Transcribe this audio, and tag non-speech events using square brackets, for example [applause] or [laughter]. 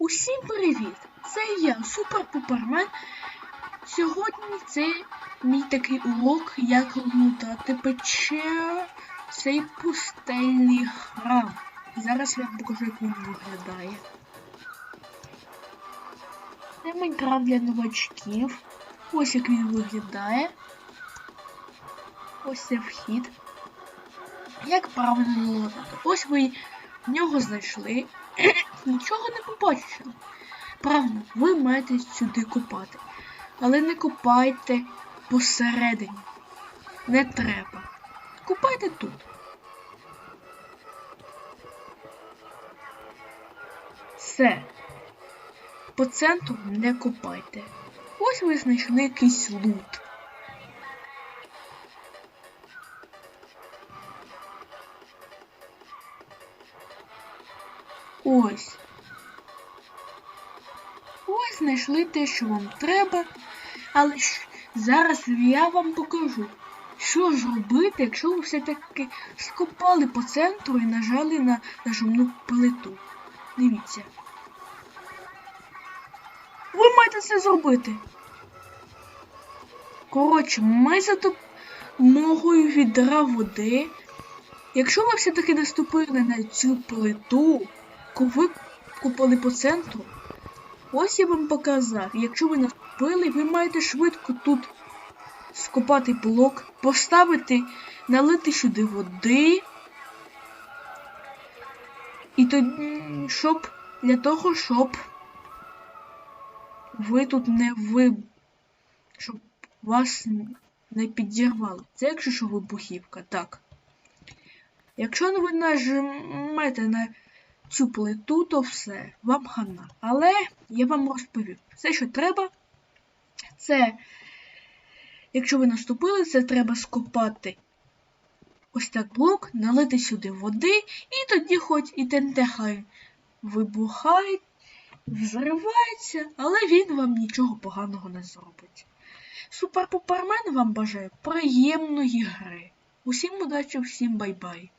Усім привіт! Це я, Супер Пупермен. Сьогодні це мій такий урок, як лутати печеру цей пустельний храм. Зараз я вам покажу, як він виглядає. Це Майнкрафт для новачків. Ось як він виглядає. Ось це вхід. Як правильно лутати? Ось ви нього знайшли. [clears throat] Нічого не побачили. Правильно, ви маєте сюди копати. Але не копайте посередині. Не треба. Копайте тут. Все. По центру не копайте. Ось ви знайшли якийсь лут. Ось. Ось знайшли те, що вам треба. Але зараз я вам покажу, що ж робити, якщо ви все-таки скопали по центру і нажали на нажимну плиту. Дивіться. Ви маєте це зробити. Коротше, ми за допомогою відра води. Якщо ви все-таки наступили на цю плиту, ви купили по центру, ось я вам показав. Якщо ви наступили, ви маєте швидко тут скопати блок, поставити, налити сюди води. І тоді, щоб для того, щоб ви тут не ви, щоб вас не підірвало. Це якщо що вибухівка, так. Якщо ви нажимаєте на цю плиту, то все, вам хана. Але я вам розповів. Все, що треба, це, якщо ви наступили, це треба скопати ось так блок, налити сюди води, і тоді хоч і ТНТ хай вибухає, взривається, але він вам нічого поганого не зробить. Супер-пупермен вам бажає приємної гри. Усім удачі, всім бай-бай.